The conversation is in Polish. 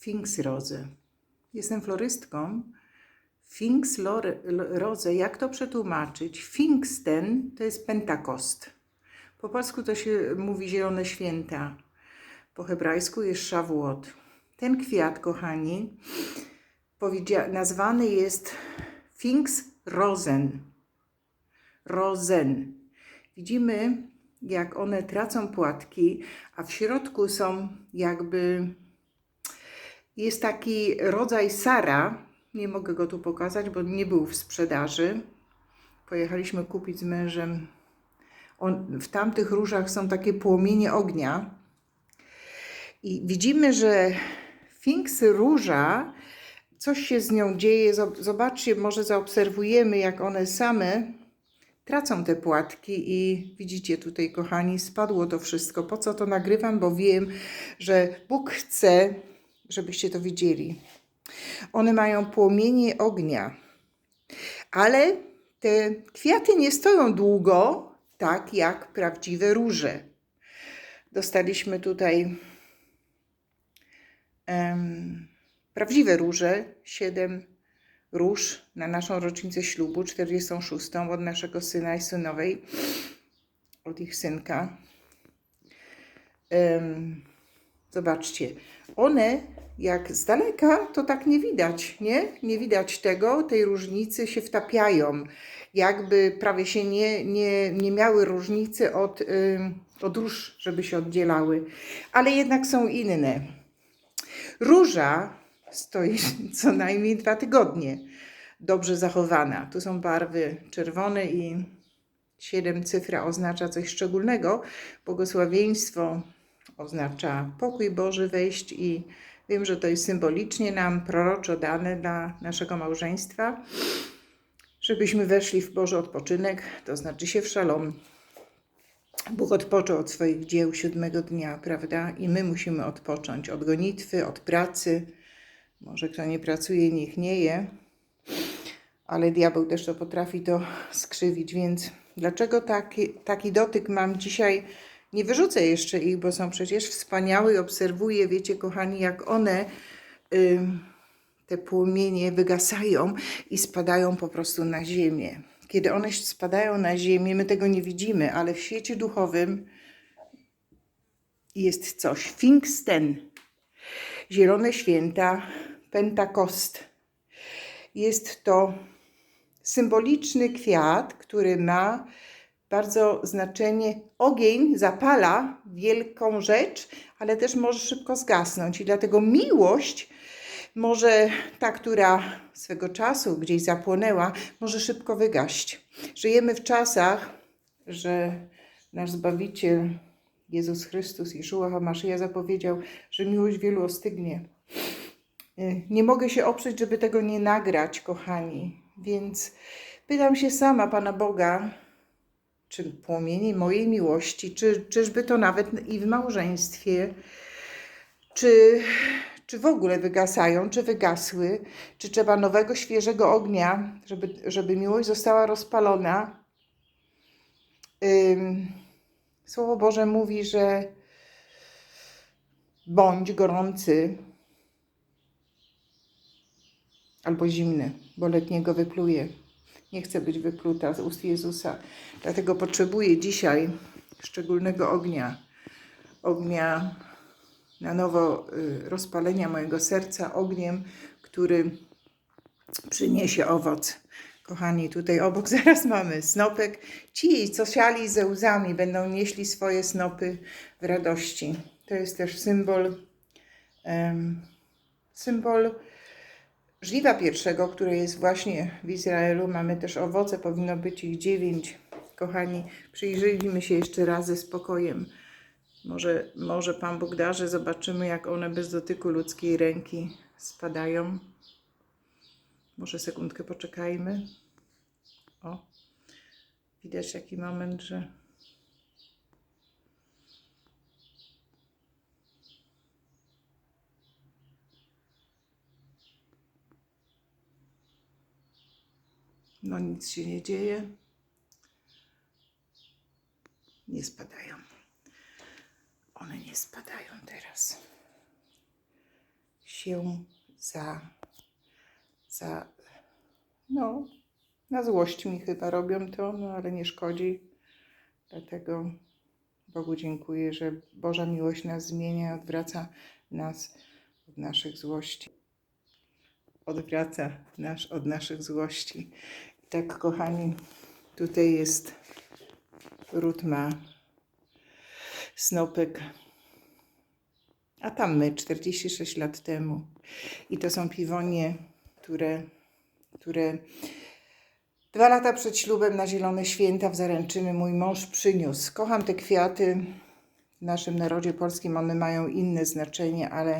Finks Rose. Jestem florystką. Finks Rose, jak to przetłumaczyć? Pfingsten to jest Pentakost. Po polsku to się mówi Zielone Święta. Po hebrajsku jest Shavuot. Ten kwiat, kochani, nazwany jest Finks Rosen. Rosen. Widzimy, jak one tracą płatki, a w środku są jakby. Jest taki rodzaj sara. Nie mogę go tu pokazać, bo nie był w sprzedaży. Pojechaliśmy kupić z mężem. On, w tamtych różach są takie płomienie ognia. I widzimy, że Finks róża, coś się z nią dzieje. Zob- Zobaczcie, może zaobserwujemy, jak one same tracą te płatki i widzicie tutaj, kochani, spadło to wszystko. Po co to nagrywam? Bo wiem, że Bóg chce, żebyście to widzieli. One mają płomienie ognia, ale te kwiaty nie stoją długo, tak jak prawdziwe róże. Dostaliśmy tutaj em, prawdziwe róże, siedem róż na naszą rocznicę ślubu, 46, od naszego syna i synowej, od ich synka. Em, zobaczcie, one jak z daleka, to tak nie widać, nie? Nie widać tego, tej różnicy się wtapiają. Jakby prawie się nie, nie, nie miały różnicy od, od róż, żeby się oddzielały. Ale jednak są inne. Róża stoi co najmniej dwa tygodnie dobrze zachowana. Tu są barwy czerwone i siedem cyfra oznacza coś szczególnego. Błogosławieństwo oznacza pokój Boży wejść i wiem, że to jest symbolicznie nam proroczo dane dla naszego małżeństwa, żebyśmy weszli w Boży odpoczynek, to znaczy się w szalom. Bóg odpoczął od swoich dzieł siódmego dnia, prawda? I my musimy odpocząć od gonitwy, od pracy. Może kto nie pracuje, niech nie je, ale diabeł też to potrafi to skrzywić, więc dlaczego taki, taki dotyk mam dzisiaj? Nie wyrzucę jeszcze ich, bo są przecież wspaniałe i obserwuję, wiecie, kochani, jak one, ym, te płomienie, wygasają i spadają po prostu na ziemię. Kiedy one spadają na ziemię, my tego nie widzimy, ale w świecie duchowym jest coś. Pfingsten, Zielone Święta, Pentakost. Jest to symboliczny kwiat, który ma bardzo znaczenie. Ogień zapala wielką rzecz, ale też może szybko zgasnąć. I dlatego miłość może ta, która swego czasu gdzieś zapłonęła, może szybko wygaść. Żyjemy w czasach, że nasz Zbawiciel Jezus Chrystus, Jeszua HaMaszyja zapowiedział, że miłość wielu ostygnie. Nie mogę się oprzeć, żeby tego nie nagrać, kochani. Więc pytam się sama Pana Boga, czy płomienie mojej miłości, czy, czyżby to nawet i w małżeństwie, czy, czy w ogóle wygasają, czy wygasły, czy trzeba nowego, świeżego ognia, żeby, żeby miłość została rozpalona. Słowo Boże mówi, że bądź gorący albo zimny, bo letniego wypluje. Nie chcę być wypluta z ust Jezusa. Dlatego potrzebuję dzisiaj szczególnego ognia. Ognia na nowo y, rozpalenia mojego serca, ogniem, który przyniesie owoc. Kochani, tutaj obok zaraz mamy snopek. Ci, co siali ze łzami, będą nieśli swoje snopy w radości. To jest też symbol, symbol żliwa pierwszego, które jest właśnie w Izraelu. Mamy też owoce, powinno być ich dziewięć. Kochani, przyjrzyjmy się jeszcze raz ze spokojem. Może, może Pan Bóg da, że zobaczymy, jak one bez dotyku ludzkiej ręki spadają. Może sekundkę poczekajmy. O, widać taki moment, że no nic się nie dzieje. Nie spadają. One nie spadają teraz. się za, za, no, na złość mi chyba robią to, no ale nie szkodzi. Dlatego Bogu dziękuję, że Boża miłość nas zmienia, odwraca nas od naszych złości. Odwraca nas od naszych złości. Tak, kochani, tutaj jest Ród ma snopek, a tam my 46 lat temu. I to są piwonie, które, które dwa lata przed ślubem na Zielone Święta w Zaręczyny mój mąż przyniósł. Kocham te kwiaty. W naszym narodzie polskim one mają inne znaczenie, ale